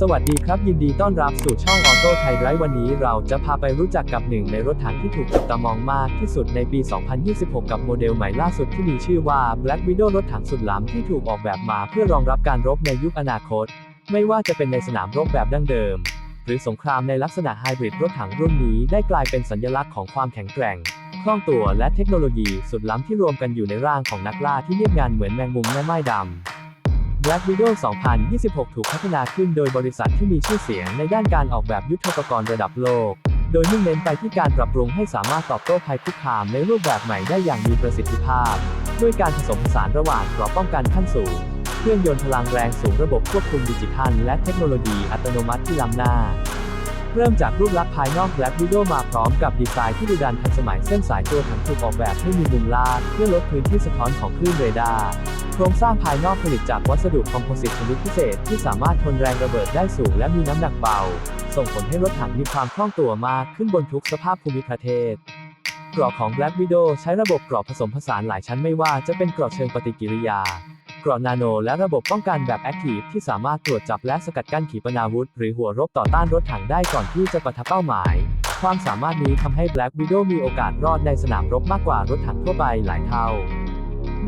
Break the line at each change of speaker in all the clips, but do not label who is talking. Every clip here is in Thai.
สวัสดีครับ ยินดีต้อนรับสู่ช่องออโต้ไทยไรวันนี้เราจะพาไปรู้จักกับหนึ่งในรถถังที่ถูกจับตามองมากที่สุดในปี 2026 กับโมเดลใหม่ล่าสุดที่มีชื่อว่า Black Widow รถถังสุดล้ำที่ถูกออกแบบมาเพื่อรองรับการรบในยุคอนาคต ไม่ว่าจะเป็นในสนามรบแบบดั้งเดิม หรือสงครามในลักษณะไฮบริดรถถังรุ่นนี้ได้กลายเป็นสัญลักษณ์ของความแข็งแกร่งคล่องตัวและเทคโนโลยีสุดล้ำที่รวมกันอยู่ในร่างของนักล่าที่เรียบงานเหมือนแมงมุมแม่ไม้ดำ Black Widow 2026 ถูกพัฒนาขึ้นโดยบริษัทที่มีชื่อเสียงในด้านการออกแบบยุทธปกรณ์ระดับโลก โดยมุ่งเน้นไปที่การปรับปรุงให้สามารถตอบโต้ภัยคุกคามในรูปแบบใหม่ได้อย่างมีประสิทธิภาพ ด้วยการผสมผสานระหว่างเกราะป้องกันขั้นสูง เครื่องยนต์พลังแรงสูงระบบควบคุมดิจิทัล และเทคโนโลยีอัตโนมัติที่ล้ำหน้า เริ่มจากรูปลักษณ์ภายนอก Black Widow มาพร้อมกับดีไซน์ที่ดุดันทันสมัยเส้นสายตัวถังถูกออกแบบให้มีมุมลาดเพื่อลดพื้นที่สะท้อนของคลื่นเรดาร์ โครงสร้างภายนอกผลิตจากวัสดุคอมโพสิตชนิดพิเศษที่สามารถทนแรงระเบิดได้สูงและมีน้ำหนักเบา ส่งผลให้รถถังมีความคล่องตัวมากขึ้นบนทุกสภาพภูมิประเทศกราะของ Black Widow ใช้ระบบกราะผสมผสานหลายชั้นไม่ว่าจะเป็นกราะเชิงปฏิกิริยากราะนาโน และระบบป้องกันแบบแอคทีฟที่สามารถตรวจจับและสกัดกั้นขีปนาวุธ หรือหัวรบต่อต้านรถถังได้ก่อนที่จะปะทะเป้าหมาย ความสามารถนี้ทำให้ Black Widow มีโอกาสรอดในสนามรบมากกว่ารถถังทั่วไปหลายเท่า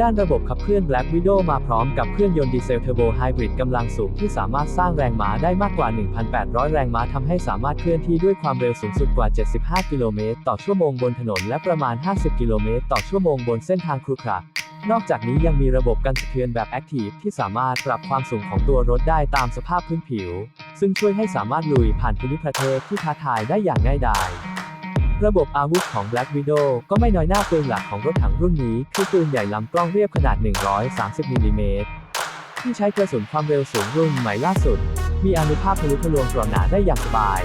ด้านระบบขับเคลื่อน Black Widow มาพร้อมกับเครื่องยนต์ดีเซลเทอร์โบไฮบริดกำลังสูงที่สามารถสร้างแรงม้าได้มากกว่า 1,800 แรงม้าทำให้สามารถเคลื่อนที่ด้วยความเร็วสูงสุดกว่า 75 กิโลเมตรต่อชั่วโมงบนถนนและประมาณ 50 กิโลเมตรต่อชั่วโมงบนเส้นทางครุขระนอกจากนี้ยังมีระบบกันสะเทือนแบบแอคทีฟที่สามารถปรับความสูงของตัวรถได้ตามสภาพพื้นผิว ซึ่งช่วยให้สามารถลุยผ่านภูมิประเทศที่ท้าทายได้อย่างง่ายดาย ระบบอาวุธของ Black Widow ก็ไม่น้อยหน้าปืนหลักของรถถังรุ่นนี้ คือปืนใหญ่ลำกล้องเรียบขนาด 130มิลลิเมตรที่ใช้กระสุนความเร็วสูงรุ่นใหม่ล่าสุด มีอนุภาพทะลุทะลวงกรอหนาได้อย่างสบาย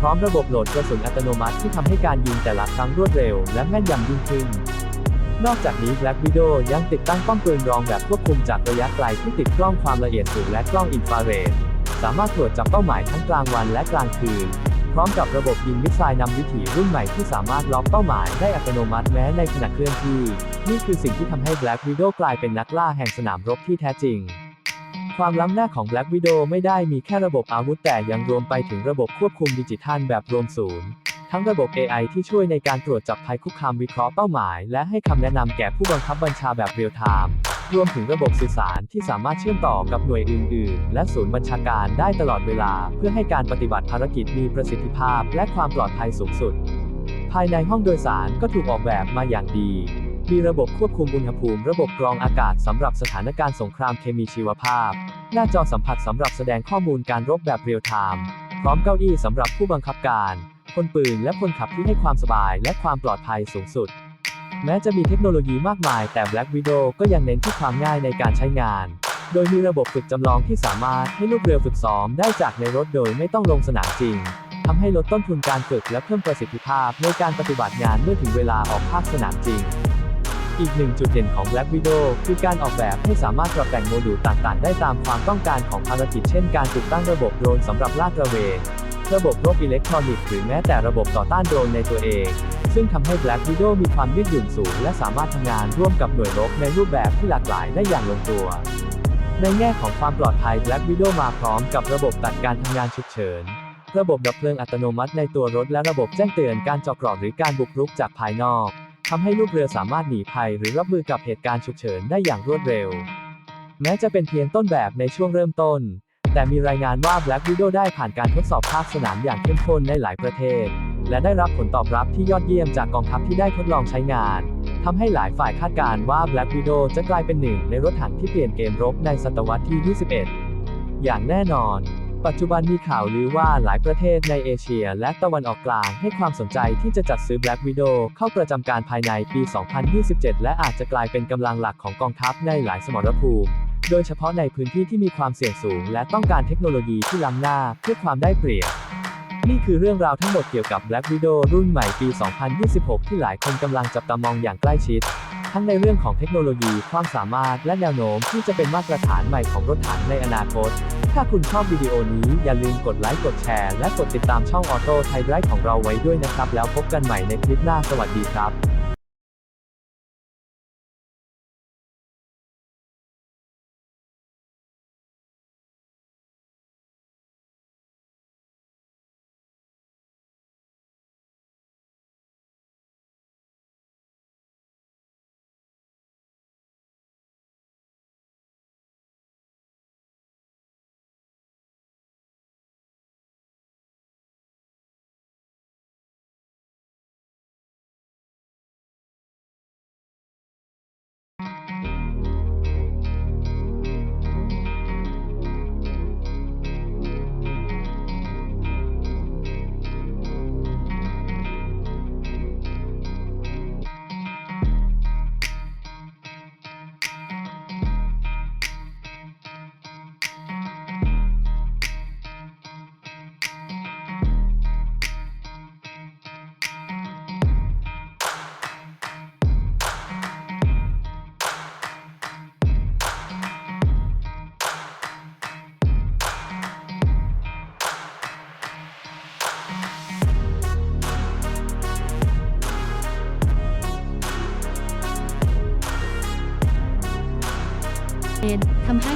พร้อมระบบโหลดกระสุนอัตโนมัติที่ทำให้การยิงแต่ละครั้งรวดเร็ว และแม่นยำยิ่งขึ้น นอกจากนี้ Black Widow ยังติดตั้งป้อมปืนรองแบบควบคุมจากระยะไกลที่ติดกล้องความละเอียดสูงและกล้องอินฟราเรดสามารถตรวจจับเป้าหมายทั้งกลางวันและกลางคืน ร้อมกับระบบยิงมิสไซล์นำวิถีรุ่นใหม่ที่สามารถล็อกเป้าหมายได้อัตโนมัติแม้ในขณะเคลื่อนที่ นี่คือสิ่งที่ทำให้ Black Widow กลายเป็นนักล่าแห่งสนามรบที่แท้จริง ความล้ำหน้าของ Black Widow ไม่ได้มีแค่ระบบอาวุธแต่ยังรวมไปถึงระบบควบคุมดิจิทัลแบบรวมศูนย์ทั้งระบบ AI ที่ช่วยในการตรวจจับภัยคุกคามวิเคราะห์เป้าหมาย และให้คำแนะนำแก่ผู้บังคับบัญชาแบบเรียลไทม์ รวมถึงระบบสื่อสารที่สามารถเชื่อมต่อกับหน่วยอื่น ๆ และศูนย์บัญชาการได้ตลอดเวลา เพื่อให้การปฏิบัติภารกิจมีประสิทธิภาพ และความปลอดภัยสูงสุด ภายในห้องโดยสารก็ถูกออกแบบมาอย่างดี มีระบบควบคุมอุณหภูมิ ระบบกรองอากาศสำหรับสถานการณ์สงครามเคมีชีวภาพ หน้าจอสัมผัสสำหรับแสดงข้อมูลการรบแบบเรียลไทม์พร้อมเก้าอี้สำหรับผู้บังคับการคนปืนและคนขับที่ให้ความสบายและความปลอดภัยสูงสุด แม้จะมีเทคโนโลยีมากมาย แต่ Black Widow ก็ยังเน้นที่ความง่ายในการใช้งาน โดยมีระบบฝึกจำลองที่สามารถให้ลูกเรือฝึกซ้อมได้จากในรถโดยไม่ต้องลงสนามจริงทำให้ลดต้นทุนการฝึกและเพิ่มประสิทธิภาพในการปฏิบัติงานเมื่อถึงเวลาออกภาคสนามจริง อีกหนึ่งจุดเด่นของ Black Widow คือการออกแบบให้สามารถปรับแต่งโมดูลต่างๆ ได้ตามความต้องการของภารกิจเช่นการติดตั้งระบบโดรนสำหรับลาดตระเวน ระบบรบอิเล็กทรอนิกส์หรือแม้แต่ระบบต่อต้านโดรนในตัวเอง ซึ่งทำให้ Black Widow มีความยืดหยุ่นสูง และสามารถทำงานร่วมกับหน่วยรบในรูปแบบที่หลากหลายได้อย่างลงตัว ในแง่ของความปลอดภัย Black Widow มาพร้อมกับระบบตัดการทำงานฉุกเฉิน ระบบดับเพลิงอัตโนมัติในตัวรถและระบบแจ้งเตือนการเจาะเกราะหรือการบุกรุกจากภายนอกทำให้ลูกเรือสามารถหนีภัยหรือรับมือกับเหตุการณ์ฉุกเฉินได้อย่างรวดเร็ว แม้จะเป็นเพียงต้นแบบในช่วงเริ่มต้น แต่มีรายงานว่า Black Widow ได้ผ่านการทดสอบภาคสนามอย่างเข้มข้นในหลายประเทศ และได้รับผลตอบรับที่ยอดเยี่ยมจากกองทัพที่ได้ทดลองใช้งานทำให้หลายฝ่ายคาดการณ์ว่า Black Widow จะกลายเป็นหนึ่งในรถถังที่เปลี่ยนเกมรบในศตวรรษที่ 21 อย่างแน่นอน ปัจจุบันมีข่าวลือว่าหลายประเทศในเอเชียและตะวันออกกลางให้ความสนใจที่จะจัดซื้อ Black Widow เข้าประจำการภายในปี 2027 และอาจจะกลายเป็นกำลังหลักของกองทัพในหลายสมรภูมิ โดยเฉพาะในพื้นที่ที่มีความเสี่ยงสูง และต้องการเทคโนโลยีที่ล้ำหน้าเพื่อความได้เปรียบ นี่คือเรื่องราวทั้งหมดเกี่ยวกับ Black Widow รุ่นใหม่ปี 2026 ที่หลายคนกำลังจับตามองอย่างใกล้ชิด ทั้งในเรื่องของเทคโนโลยี ความสามารถ และแนวโน้มที่จะเป็นมาตรฐานใหม่ของรถถังในอนาคต ถ้าคุณชอบวิดีโอนี้อย่าลืมกดไลค์ กดแชร์ และกดติดตามช่องออโต้ไทยไ e ของเราไว้ด้วยนะครับ แล้วพบกันใหม่ในคลิปหน้า สวัสดีครับ
ทำให้